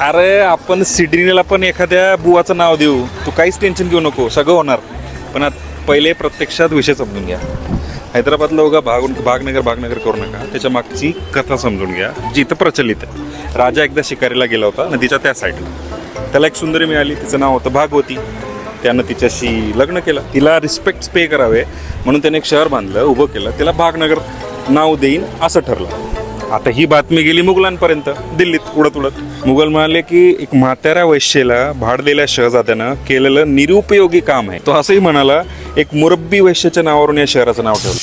अरे आपण सिडनीला पण एखाद्या बुवाचं नाव देऊ. तू काहीच टेन्शन घेऊ नको. सगळं होणार. पण आता पहिले प्रत्यक्षात विषय समजून घ्या. हैदराबादला उगा भाग भागनगर भागनगर करू नका. त्याच्या मागची कथा समजून घ्या जिथं प्रचलित आहे. राजा एकदा शिकारीला गेला होता नदीच्या त्या साईडला त्याला एक सुंदरी मिळाली. तिचं नाव होतं भागवती. त्यानं तिच्याशी लग्न केलं. तिला रिस्पेक्ट पे करावे. म्हणून त्याने एक शहर बांधलं उभं केलं. त्याला भागनगर नाव देईन असं ठरलं. आता ही बातमी गेली मुघलांपर्यंत दिल्लीत उडत उडत. मुघल म्हणाले की एक म्हाताऱ्या वैश्येला भाडलेल्या शहजाद्यानं केलेलं निरुपयोगी काम आहे. तो असंही म्हणाला एक मुरब्बी वैश्याच्या नावावरून या शहराचं नाव ठेवलं.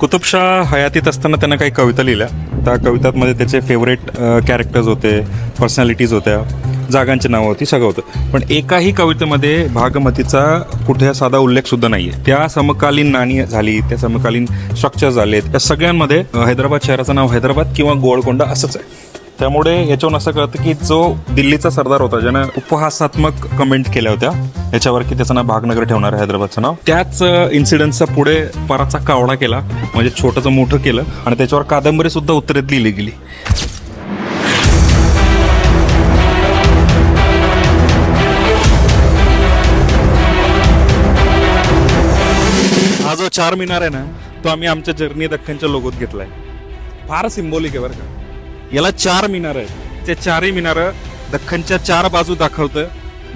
कुतुबशाह हयातीत असताना त्यांना काही कविता लिहिल्या. त्या कवितांमध्ये त्याचे फेवरेट कॅरेक्टर्स होते पर्सनॅलिटीज होत्या. जागांची नावं होती सगळं होतं. पण एकाही कवितेमध्ये भागमतीचा कुठे साधा उल्लेख सुद्धा नाही आहे त्या समकालीन नाणी झाली त्या समकालीन स्ट्रक्चर झाले त्या सगळ्यांमध्ये हैदराबाद शहराचं नाव हैदराबाद किंवा गोळकोंडा असंच आहे. त्यामुळे याच्यावरून असं कळतं की जो दिल्लीचा सरदार होता ज्यानं उपहासात्मक कमेंट केल्या होत्या याच्यावर की त्याचं नाव भागनगर ठेवणार आहे हैदराबादचं नाव. त्याच इन्सिडेंटचा पुढे पराचा कावडा केला म्हणजे छोटंचं मोठं केलं आणि त्याच्यावर कादंबरी सुद्धा उत्तरेत लिहिली गेली. हा जो चार मिनार आहे ना तो आम्ही आमच्या जर्नी दख्खनच्या लोगोत घेतलाय. फार सिम्बॉलिक आहे बरं का. याला चार मिनार आहेत. ते चारही मिनार दख्खनच्या चार बाजू दाखवतं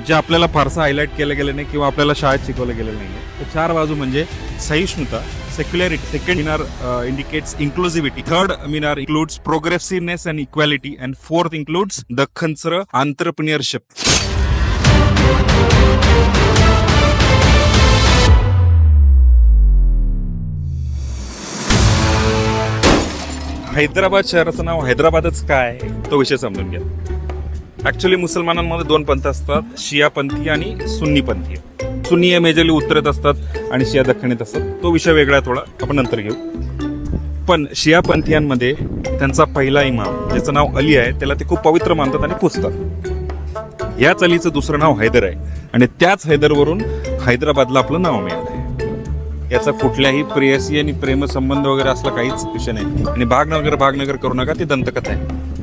जे आपल्याला फारसं हायलाईट केलं गेलं नाही किंवा आपल्याला शाळेत शिकवलं गेलं नाही तर चार बाजू म्हणजे सहिष्णुता सेक्युलरिटी सेकंड मिनार indicates inclusivity third Minar includes progressiveness and equality and fourth includes दख्खनचं entrepreneurship Hyderabad शहराचं नाव हैदराबादच काय तो विषय समजून घ्या. ऍक्च्युली मुसलमानांमध्ये दोन पंथ असतात शिया पंथी आणि सुन्नी पंथी. सुन्नी हे मेजरली उत्तरेत असतात आणि शिया दक्षिणेत असतात. तो विषय वेगळा थोडा आपण नंतर घेऊ. पण शिया पंथीयांमध्ये त्यांचा पहिला इमाम ज्याचं नाव अली आहे त्याला ते खूप पवित्र मानतात आणि पुजतात याच अलीचं दुसरं नाव हैदर आहे. आणि त्याच हैदरवरून हैदराबादला आपलं नाव मिळालं. याचा कुठल्याही प्रेयसी आणि प्रेमसंबंध वगैरे असला काहीच विषय नाही. आणि भागनगर भागनगर करू नका ती दंतकथा आहे.